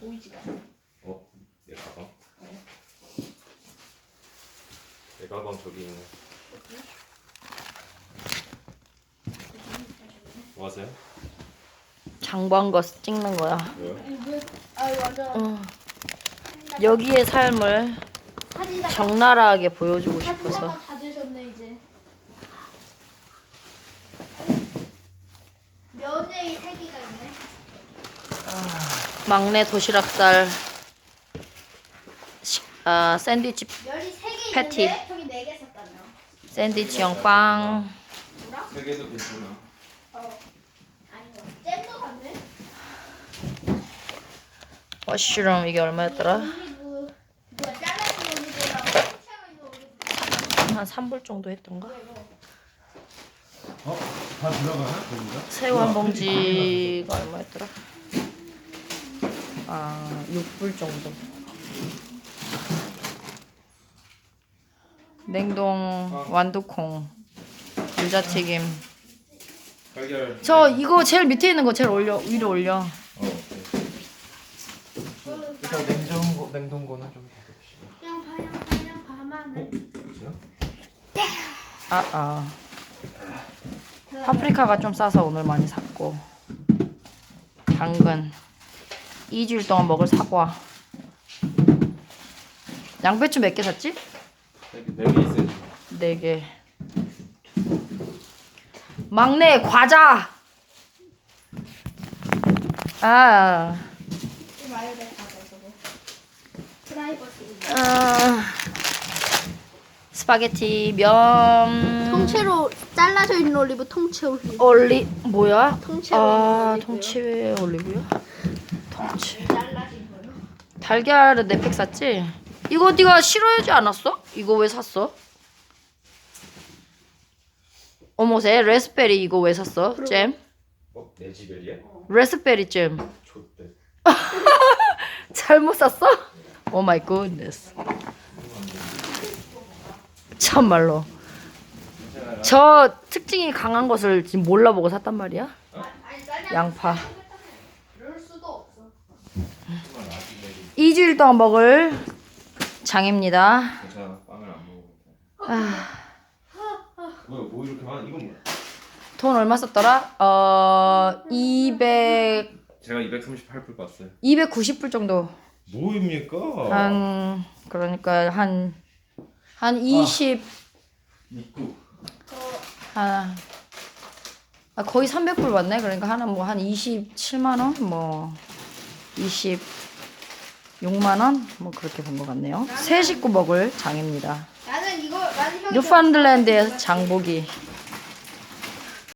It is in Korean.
보이지가 않아. 어? 내 가방? 내 가방 저기 있네 뭐 하세요? 장부한 거 찍는 거야. 왜요? 아니 왜? 아 맞아. 어. 여기의 삶을 사진 다 적나라하게 보여주고 싶어서. 다 받으셨네 이제. 면에 세 개가 있네. 막내 도시락살. 시- 아 샌드위치 패티. 샌드위치형 빵. 뭐라? 세 개도 괜찮아 어. 아니 뭐 잼도 샀네. 머쉬룸 이게 얼마였더라? 한 3불 정도 했던가? 뭐야 이거? 어? 다 들어가나? 한 봉지가 얼마였더라? 아 6불 정도. 냉동 완두콩 유자튀김. 달걀 저 이거 제일 밑에 있는 거 제일 올려 위로 올려. 어 오케이 일단 냉장고, 냉동고는 좀 그냥 봐 봐만. 뭐지요? 아 아. 파프리카가 좀 싸서 오늘 많이 샀고 당근 일주일 동안 먹을 사과 양배추 몇 개 샀지? 네개 있어요 네 개. 막내 과자. 아. 아 스파게티 면 통째로 잘라져 있는 올리브 통째 올리브. 올리 뭐야? 통째 아 올리브요. 통째 올리브요? 거요. 달걀은 네팩 샀지? 이거 네가 싫어하지 않았어? 이거 왜 샀어? 어머세 레스베리 이거 왜 샀어? 잼? 어? 내 집엘이야? 레스베리 잼 좋대 잘못 샀어? 오 마이 굿네스 참말로 저 특징이 강한 것을 지금 몰라보고 샀단 말이야? 잘라. 양파. 2주일 동안 먹을 장입니다. 괜찮아 빵을 안 먹어도 돼 아, 뭐야 뭐 이렇게 많아? 이건 뭐야? 돈 얼마 썼더라? 어... 200... 제가 238불 봤어요. 290불 정도. 뭐입니까? 한... 그러니까 한... 한 20... 입구. 한... 아, 거의 300불 받네. 그러니까 하나 뭐 한 27만 원, 뭐 26만 원, 뭐 그렇게 본 것 같네요. 세 식구 먹을 장입니다. 나는 이거 나는 형. 뉴펀들랜드의 장보기.